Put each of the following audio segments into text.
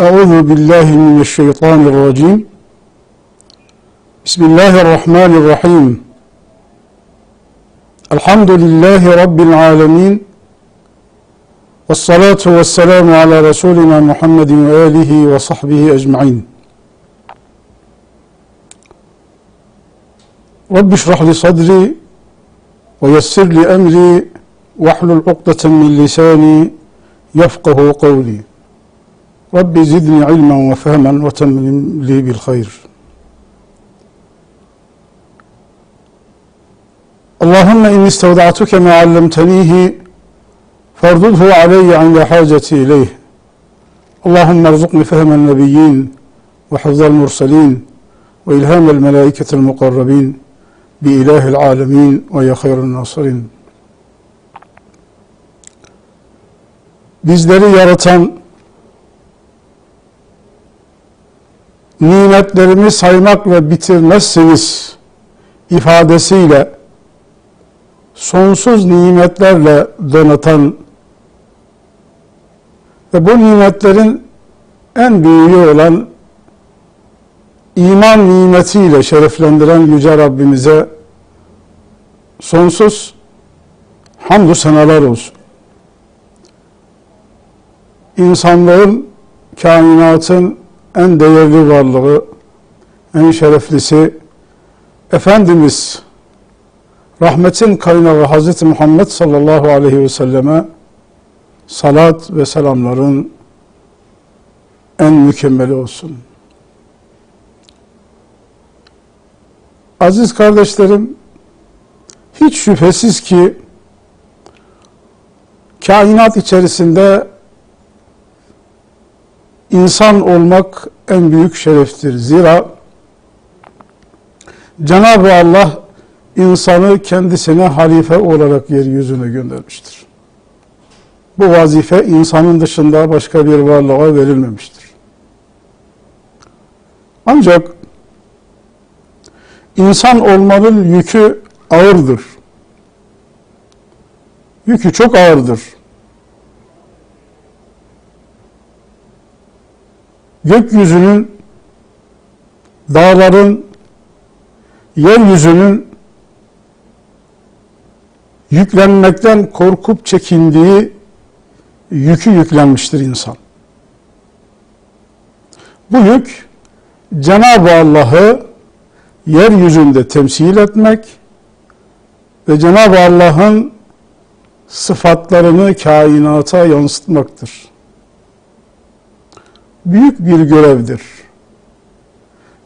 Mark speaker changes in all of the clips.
Speaker 1: أعوذ بالله من الشيطان الرجيم. بسم الله الرحمن الرحيم. الحمد لله رب العالمين والصلاة والسلام على رسولنا محمد وآله وصحبه أجمعين. رب اشرح لي صدري ويسر لي أمري واحلل عقدة من لساني يفقه قولي. رب زدني علما وفهما وتمم لي بالخير. اللهم إني استودعتك ما علمتنيه فاردده علي عند حاجتي إليه. اللهم ارزقني فهم النبيين وحفظ المرسلين وإلهام الملائكة المقربين بإله العالمين ويا خير الناصرين. Bizleri yaratan, nimetlerimi saymak ve bitirmezsiniz ifadesiyle sonsuz nimetlerle donatan ve bu nimetlerin en büyüğü olan iman nimetiyle şereflendiren Yüce Rabbimize sonsuz hamdü senalar olsun. İnsanlığın, kainatın en değerli varlığı, en şereflisi Efendimiz rahmetin kaynağı Hz. Muhammed sallallahu aleyhi ve selleme salat ve selamların en mükemmeli olsun. Aziz kardeşlerim, hiç şüphesiz ki kainat içerisinde insan olmak en büyük şereftir. Zira Cenab-ı Allah insanı kendisine halife olarak yeryüzüne göndermiştir. Bu vazife insanın dışında başka bir varlığa verilmemiştir. Ancak insan olmanın yükü ağırdır. Yükü çok ağırdır. Gökyüzünün, dağların, yeryüzünün yüklenmekten korkup çekindiği yükü yüklenmiştir insan. Bu yük Cenab-ı Allah'ı yeryüzünde temsil etmek ve Cenab-ı Allah'ın sıfatlarını kainata yansıtmaktır. Büyük bir görevdir.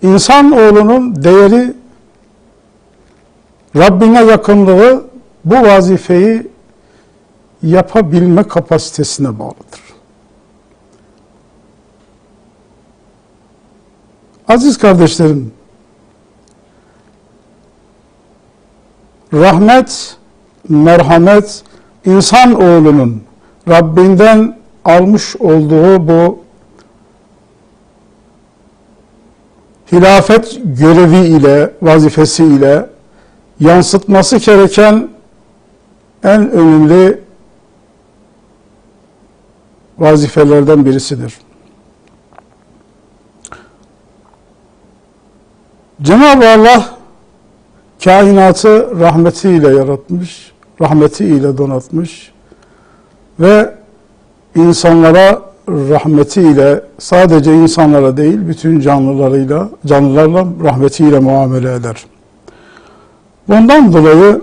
Speaker 1: İnsan oğlunun değeri Rabbine yakınlığı bu vazifeyi yapabilme kapasitesine bağlıdır. Aziz kardeşlerim, rahmet, merhamet, insan oğlunun Rabbinden almış olduğu bu hilafet görevi ile, vazifesi ile yansıtması gereken en önemli vazifelerden birisidir. Cenab-ı Allah kainatı rahmetiyle yaratmış, rahmetiyle donatmış ve insanlara rahmetiyle sadece insanlara değil bütün canlılarıyla canlılarla rahmetiyle muamele eder. Bundan dolayı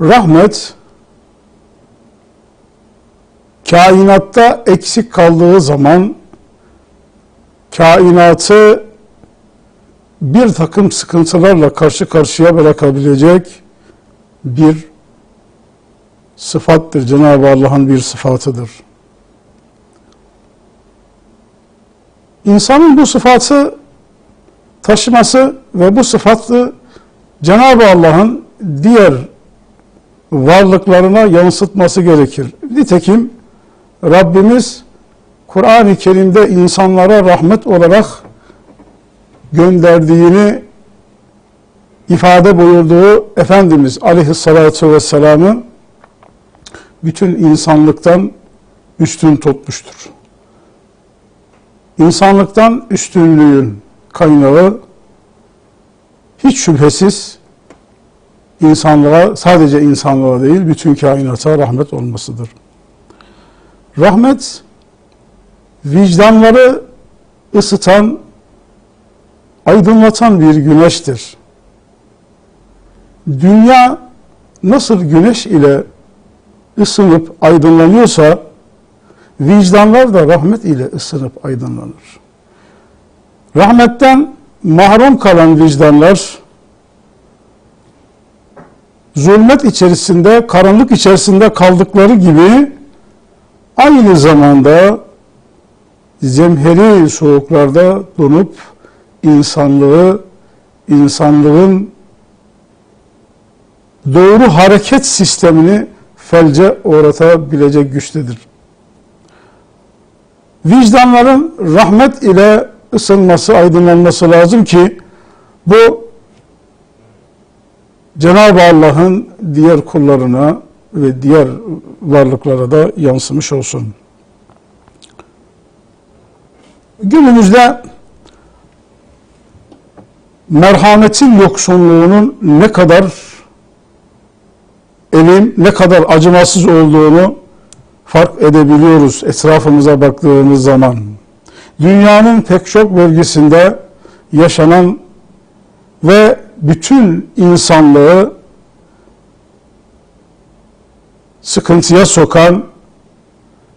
Speaker 1: rahmet kainatta eksik kaldığı zaman kainatı bir takım sıkıntılarla karşı karşıya bırakabilecek bir sıfattır. Cenab-ı Allah'ın bir sıfatıdır. İnsanın bu sıfatı taşıması ve bu sıfatı Cenab-ı Allah'ın diğer varlıklarına yansıtması gerekir. Nitekim Rabbimiz Kur'an-ı Kerim'de insanlara rahmet olarak gönderdiğini ifade buyurduğu Efendimiz aleyhissalatu vesselam'ı bütün insanlıktan üstün tutmuştur. İnsanlıktan üstünlüğün kaynağı hiç şüphesiz insanlığa, sadece insanlığa değil, bütün kainata rahmet olmasıdır. Rahmet, vicdanları ısıtan, aydınlatan bir güneştir. Dünya nasıl güneş ile ısınıp aydınlanıyorsa, vicdanlar da rahmet ile ısınıp aydınlanır. Rahmetten mahrum kalan vicdanlar, zulmet içerisinde, karanlık içerisinde kaldıkları gibi aynı zamanda zemheri soğuklarda donup insanlığı, insanlığın doğru hareket sistemini felce uğratabilecek güçtedir. Vicdanların rahmet ile ısınması, aydınlanması lazım ki bu Cenab-ı Allah'ın diğer kullarına ve diğer varlıklara da yansımış olsun. Günümüzde merhametin yoksunluğunun ne kadar elim, ne kadar acımasız olduğunu fark edebiliyoruz etrafımıza baktığımız zaman. Dünyanın pek çok bölgesinde yaşanan ve bütün insanlığı sıkıntıya sokan,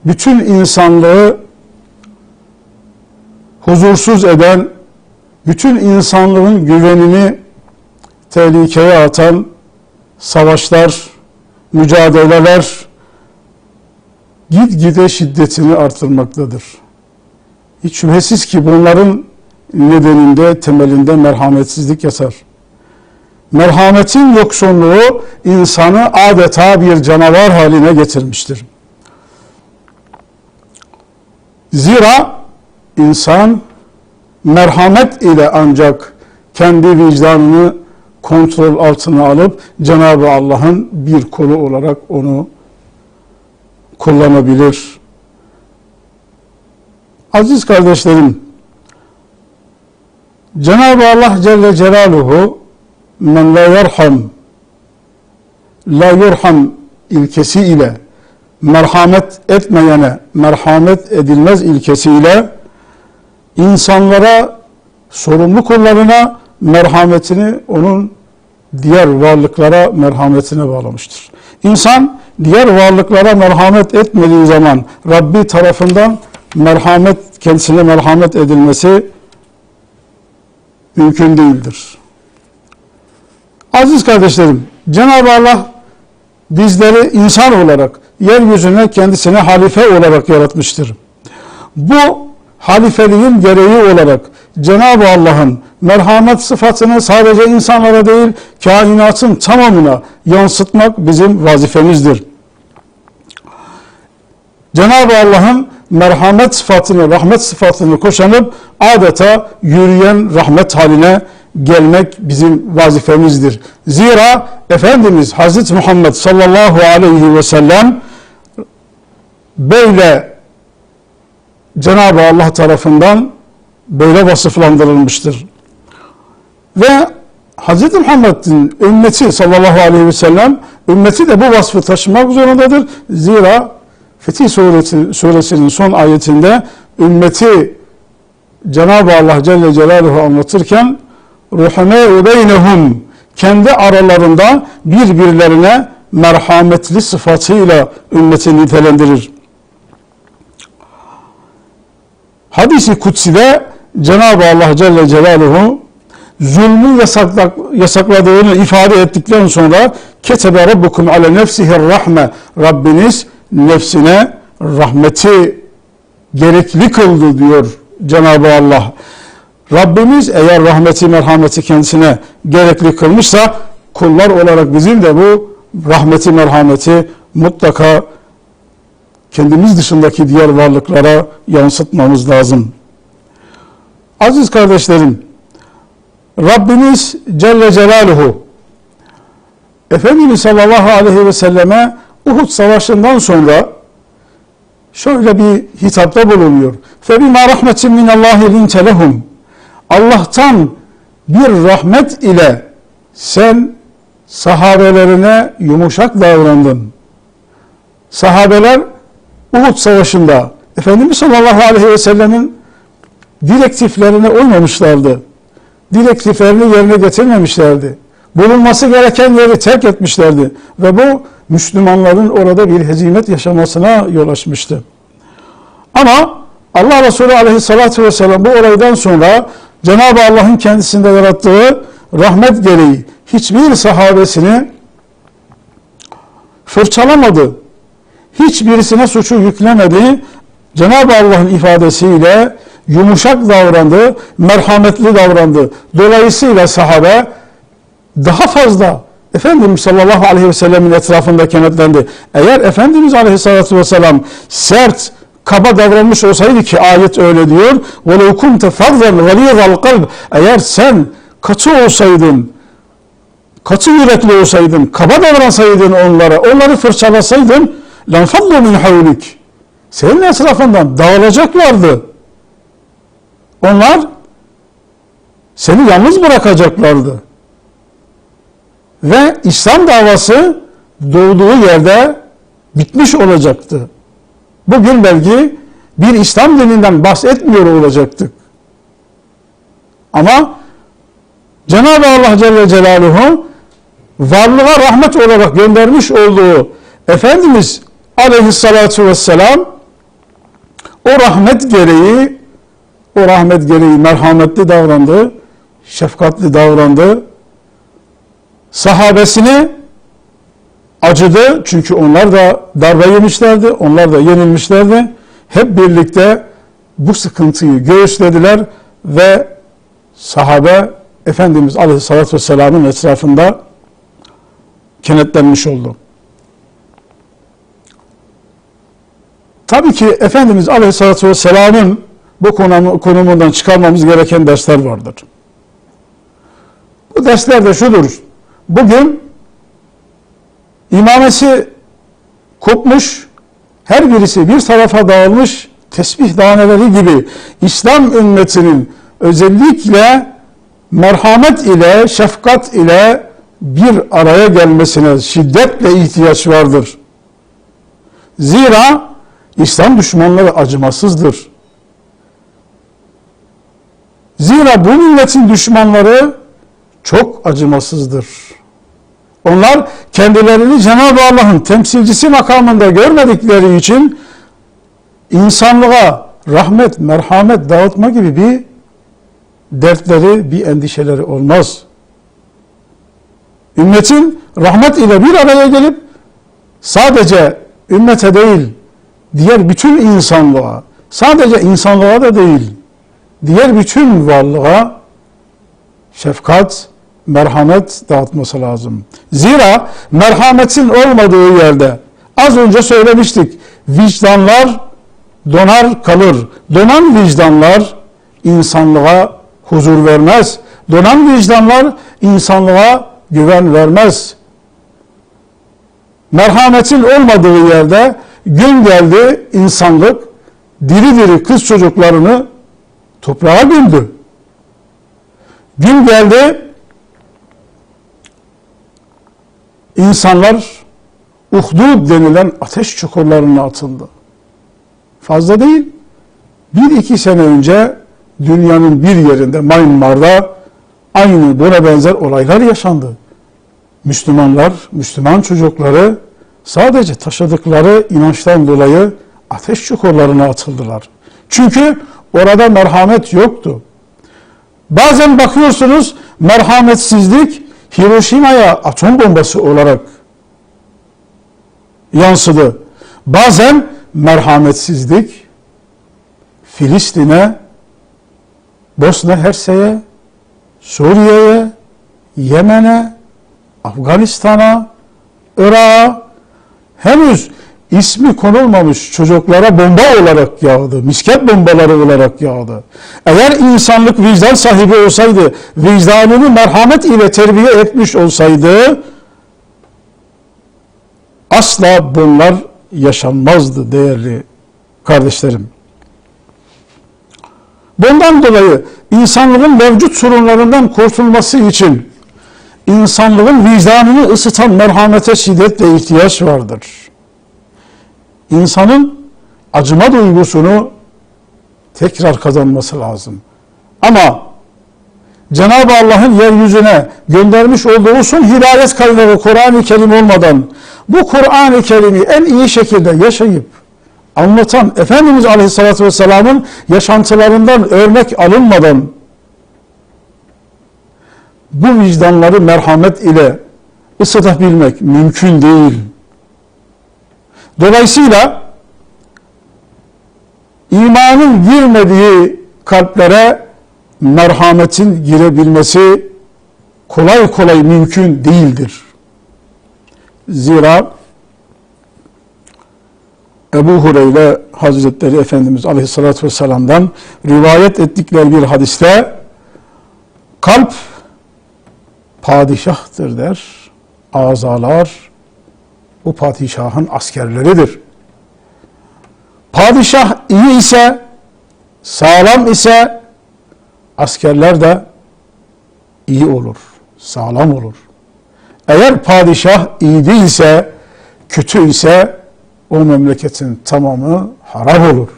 Speaker 1: bütün insanlığı huzursuz eden, bütün insanlığın güvenini tehlikeye atan savaşlar, mücadeleler gitgide şiddetini artırmaktadır. Hiç şüphesiz ki bunların nedeninde, temelinde merhametsizlik yatar. Merhametin yoksunluğu insanı adeta bir canavar haline getirmiştir. Zira insan merhamet ile ancak kendi vicdanını kontrol altına alıp Cenab-ı Allah'ın bir kulu olarak onu kullanabilir. Aziz kardeşlerim, Cenab-ı Allah Celle Celaluhu men la yerham la yurham ilkesi ile merhamet etmeyene merhamet edilmez ilkesiyle insanlara sorumlu kullarına merhametini onun diğer varlıklara merhametine bağlamıştır. İnsan diğer varlıklara merhamet etmediği zaman Rabbi tarafından merhamet kendisine merhamet edilmesi mümkün değildir. Aziz kardeşlerim, Cenab-ı Allah bizleri insan olarak yeryüzüne kendisine halife olarak yaratmıştır. Bu halifeliğin gereği olarak Cenab-ı Allah'ın merhamet sıfatını sadece insanlara değil kainatın tamamına yansıtmak bizim vazifemizdir. Cenab-ı Allah'ın merhamet sıfatını, rahmet sıfatını koşanıp adeta yürüyen rahmet haline gelmek bizim vazifemizdir. Zira Efendimiz Hazreti Muhammed sallallahu aleyhi ve sellem böyle Cenab-ı Allah tarafından böyle vasıflandırılmıştır. Ve Hz. Muhammed'in ümmeti sallallahu aleyhi ve sellem ümmeti de bu vasfı taşımak zorundadır. Zira Fetih suresi, suresinin son ayetinde ümmeti Cenab-ı Allah Celle Celaluhu anlatırken ruhame beynehum kendi aralarında birbirlerine merhametli sıfatıyla ümmeti nitelendirir. Hadisi kutside Cenab-ı Allah Celle Celaluhu zulmü yasakladığını ifade ettikten sonra ketebe rabbukum ale nefsihir rahme Rabbiniz nefsine rahmeti gerekli kıldı diyor Cenab-ı Allah. Rabbimiz eğer rahmeti merhameti kendisine gerekli kılmışsa kullar olarak bizim de bu rahmeti merhameti mutlaka kendimiz dışındaki diğer varlıklara yansıtmamız lazım. Aziz kardeşlerim, Rabbimiz Celle Celaluhu Efendimiz sallallahu aleyhi ve selleme Uhud savaşından sonra şöyle bir hitapta bulunuyor. فَبِمَا رَحْمَةٍ مِنَ اللّٰهِ لِنْتَ لَهُمْ Allah'tan bir rahmet ile sen sahabelerine yumuşak davrandın. Sahabeler Uhud Savaşı'nda Efendimiz sallallahu aleyhi ve sellemin direktiflerine uymamışlardı. Direktiflerini yerine getirmemişlerdi. Bulunması gereken yeri terk etmişlerdi. Ve bu Müslümanların orada bir hezimet yaşamasına yol açmıştı. Ama Allah Resulü aleyhissalatü vesselam bu olaydan sonra Cenab-ı Allah'ın kendisinde yarattığı rahmet gereği hiçbir sahabesini fırçalamadı. Hiçbirisine suçu yüklemedi. Cenab-ı Allah'ın ifadesiyle yumuşak davrandı, merhametli davrandı. Dolayısıyla sahabe daha fazla Efendimiz sallallahu aleyhi ve sellemin etrafında kenetlendi. Eğer Efendimiz aleyhissalatü vesselam sert, kaba davranmış olsaydı ki ayet öyle diyor. وَلَوْ كُنْتَ فَضَّنْ غَلِيظَ الْقَلْبِ Eğer sen katı olsaydın, katı yürekli olsaydın, kaba davransaydın onlara, onları fırçalasaydın لَنْفَضُّ مِنْ حَوْلِكِ Senin etrafından dağılacaklardı. Onlar seni yalnız bırakacaklardı. Ve İslam davası doğduğu yerde bitmiş olacaktı. Bugün belki bir İslam dininden bahsetmiyor olacaktık. Ama Cenab-ı Allah Celle Celaluhu varlığa rahmet olarak göndermiş olduğu Efendimiz Aleyhissalatu Vesselam o rahmet gereği o rahmet gereği merhametli davrandı, şefkatli davrandı. Sahabesini acıdı çünkü onlar da darbe yemişlerdi, onlar da yenilmişlerdi. Hep birlikte bu sıkıntıyı göğüslediler ve sahabe Efendimiz Aleyhisselatü Vesselam'ın etrafında kenetlenmiş oldu. Tabii ki Efendimiz Aleyhisselatü Vesselam'ın bu konumundan çıkarmamız gereken dersler vardır. Bu dersler de şudur. Bugün imamesi kopmuş, her birisi bir tarafa dağılmış tesbih daneleri gibi İslam ümmetinin özellikle merhamet ile, şefkat ile bir araya gelmesine şiddetle ihtiyaç vardır. Zira İslam düşmanları acımasızdır. Zira bu milletin düşmanları çok acımasızdır. Onlar kendilerini Cenab-ı Allah'ın temsilcisi makamında görmedikleri için insanlığa rahmet, merhamet dağıtma gibi bir dertleri, bir endişeleri olmaz. Ümmetin rahmet ile bir araya gelip sadece ümmete değil, diğer bütün insanlığa, sadece insanlığa da değil, diğer bütün varlığa şefkat, merhamet dağıtması lazım. Zira merhametin olmadığı yerde az önce söylemiştik vicdanlar donar kalır. Donan vicdanlar insanlığa huzur vermez. Donan vicdanlar insanlığa güven vermez. Merhametin olmadığı yerde gün geldi insanlık diri diri kız çocuklarını toprağa gömdü. Gün geldi insanlar uhdud denilen ateş çukurlarına atıldı. Fazla değil. Bir iki sene önce dünyanın bir yerinde Myanmar'da aynı buna benzer olaylar yaşandı. Müslümanlar, Müslüman çocukları sadece taşıdıkları inançtan dolayı ateş çukurlarına atıldılar. Çünkü orada merhamet yoktu. Bazen bakıyorsunuz merhametsizlik Hiroşima'ya atom bombası olarak yansıdı. Bazen merhametsizlik Filistin'e, Bosna Hersek'e, Suriye'ye, Yemen'e, Afganistan'a, Irak'a henüz ismi konulmamış çocuklara bomba olarak yağdı. Misket bombaları olarak yağdı. Eğer insanlık vicdan sahibi olsaydı, vicdanını merhamet ile terbiye etmiş olsaydı asla bunlar yaşanmazdı değerli kardeşlerim. Bundan dolayı insanlığın mevcut sorunlarından kurtulması için insanlığın vicdanını ısıtan merhamete şiddetle ihtiyaç vardır. İnsanın acıma duygusunu tekrar kazanması lazım. Ama Cenab-ı Allah'ın yeryüzüne göndermiş olduğu son hidayet kaynağı Kur'an-ı Kerim olmadan bu Kur'an-ı Kerim'i en iyi şekilde yaşayıp anlatan Efendimiz Aleyhisselatü Vesselam'ın yaşantılarından örnek alınmadan bu vicdanları merhamet ile ısıtabilmek mümkün değil. Dolayısıyla imanın girmediği kalplere merhametin girebilmesi kolay kolay mümkün değildir. Zira Ebu Hureyre Hazretleri Efendimiz Aleyhisselatü Vesselam'dan rivayet ettikleri bir hadiste kalp padişahtır der. Azalar bu padişahın askerleridir. Padişah iyi ise, sağlam ise askerler de iyi olur, sağlam olur. Eğer padişah iyi değilse, kötü ise o memleketin tamamı harap olur.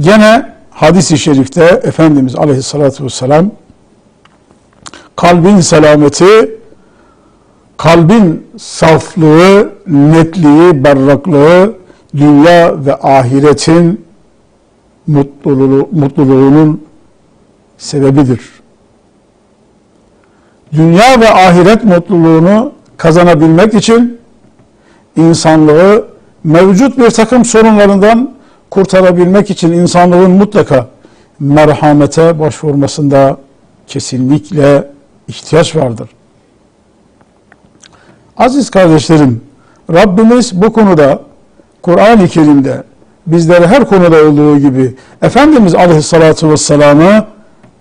Speaker 1: Gene hadis-i şerifte Efendimiz Aleyhisselatü Vesselam kalbin selameti, kalbin saflığı, netliği, berraklığı, dünya ve ahiretin mutluluğu, mutluluğunun sebebidir. Dünya ve ahiret mutluluğunu kazanabilmek için insanlığı mevcut bir takım sorunlarından kurtarabilmek için insanlığın mutlaka merhamete başvurmasında kesinlikle ihtiyaç vardır. Aziz kardeşlerim, Rabbimiz bu konuda Kur'an-ı Kerim'de bizlere her konuda olduğu gibi Efendimiz Aleyhisselatü Vesselam'ı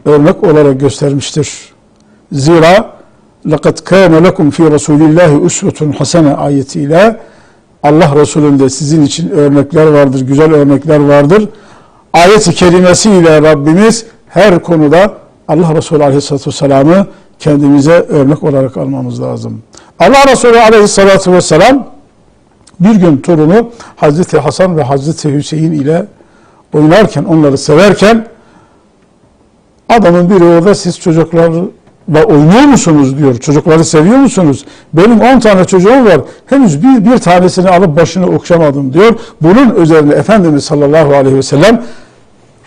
Speaker 1: örnek olarak göstermiştir. Zira لَقَدْ كَانَ لَكُمْ فِي رَسُولِ اللّٰهِ اُسْوَةٌ hasene ayetiyle Allah Resulü'nde sizin için örnekler vardır, güzel örnekler vardır. Ayet-i kerimesiyle Rabbimiz her konuda Allah Resulü Aleyhisselatü Vesselam'ı kendimize örnek olarak almamız lazım. Allah Resulü Aleyhisselatü Vesselam bir gün torunu Hazreti Hasan ve Hazreti Hüseyin ile oynarken, onları severken adamın biri orada siz çocuklarla oynuyor musunuz diyor. Çocukları seviyor musunuz? Benim 10 tane çocuğum var. Henüz bir, bir tanesini alıp başını okşamadım diyor. Bunun üzerine Efendimiz sallallahu aleyhi ve sellem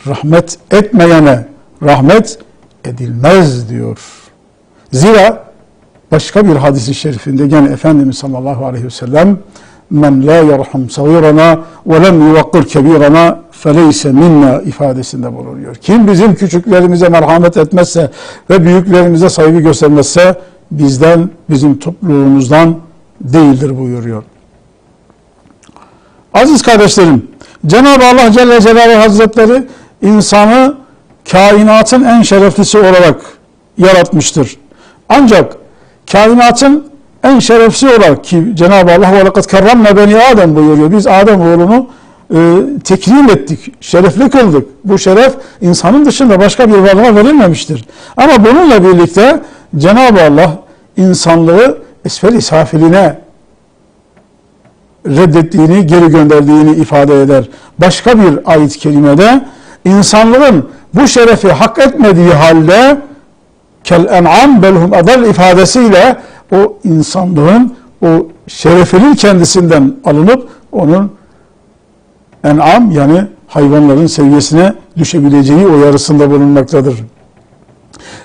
Speaker 1: rahmet etmeyene rahmet edilmez diyor. Zira başka bir hadisi şerifinde gene Efendimiz sallallahu aleyhi ve sellem men la yerham sagirana ve lem yuvakkir kebirana feleyse minna ifadesinde bulunuyor. Kim bizim küçüklerimize merhamet etmezse ve büyüklerimize saygı göstermezse bizden, bizim topluluğumuzdan değildir buyuruyor. Aziz kardeşlerim, Cenab-ı Allah Celle Celaluhu Hazretleri insanı kainatın en şereflisi olarak yaratmıştır. Ancak kainatın en şerefsiz olarak ki Cenab-ı Allah ve lekad kerremne beni Adem buyuruyor. Biz Adem oğlunu e, tekrim ettik, şerefli kıldık. Bu şeref insanın dışında başka bir varlığa verilmemiştir. Ama bununla birlikte Cenab-ı Allah insanlığı esfel-i safiline reddettiğini, geri gönderdiğini ifade eder. Başka bir ayet-i kerimede insanlığın bu şerefi hak etmediği halde kel en'am belhum adal ifadesiyle o insanlığın o şerefinin kendisinden alınıp onun en'am yani hayvanların seviyesine düşebileceği uyarısında bulunmaktadır.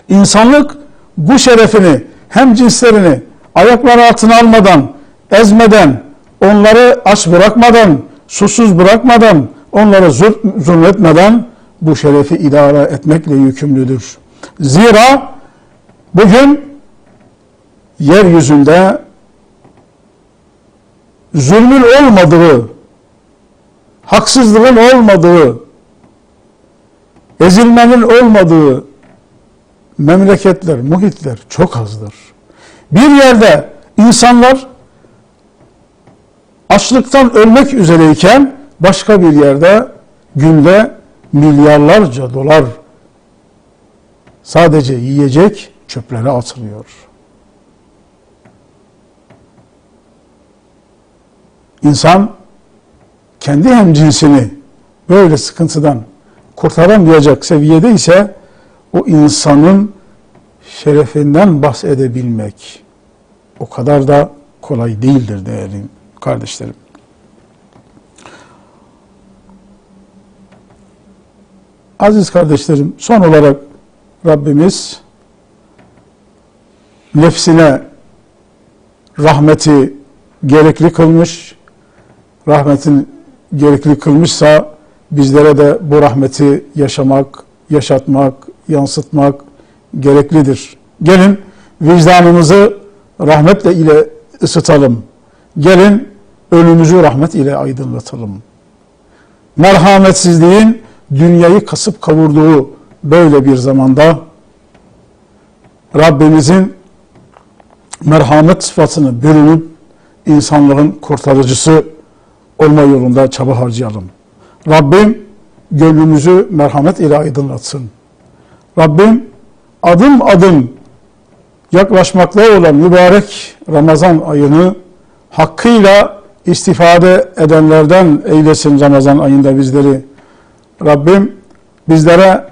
Speaker 1: İnsanlık bu şerefini hem cinslerini ayakları altına almadan, ezmeden, onları aç bırakmadan, susuz bırakmadan, onları zulmetmeden bu şerefi idare etmekle yükümlüdür. Zira bugün yeryüzünde zulmün olmadığı, haksızlığın olmadığı, ezilmenin olmadığı memleketler, muhitler çok azdır. Bir yerde insanlar açlıktan ölmek üzereyken başka bir yerde günde milyarlarca dolar sadece yiyecek çöplere atılıyor. İnsan kendi hem cinsini böyle sıkıntıdan kurtaramayacak seviyede ise o insanın şerefinden bahsedebilmek o kadar da kolay değildir değerli kardeşlerim. Aziz kardeşlerim, son olarak Rabbimiz nefsine rahmeti gerekli kılmış. Rahmetin gerekli kılmışsa bizlere de bu rahmeti yaşamak, yaşatmak, yansıtmak gereklidir. Gelin vicdanımızı rahmetle ile ısıtalım. Gelin önümüzü rahmet ile aydınlatalım. Merhametsizliğin dünyayı kasıp kavurduğu böyle bir zamanda Rabbimizin merhamet sıfatını bürünüp insanlığın kurtarıcısı olma yolunda çaba harcayalım. Rabbim gönlümüzü merhamet ile aydınlatsın. Rabbim adım adım yaklaşmakta olan mübarek Ramazan ayını hakkıyla istifade edenlerden eylesin Ramazan ayında bizleri. Rabbim bizlere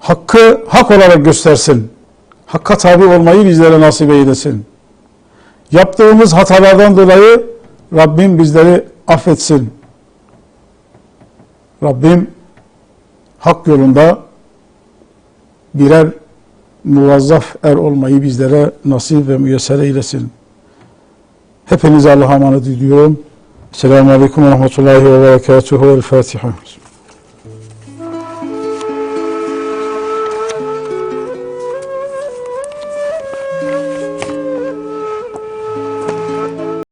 Speaker 1: hakkı hak olarak göstersin. Hakka tabi olmayı bizlere nasip eylesin. Yaptığımız hatalardan dolayı Rabbim bizleri affetsin. Rabbim hak yolunda birer muvazzaf er olmayı bizlere nasip ve müyesser eylesin. Hepinize Allah'a emanet ediyorum. Selamun Aleyküm ve Rahmetullahi ve Berekatuhu. El Fatiha.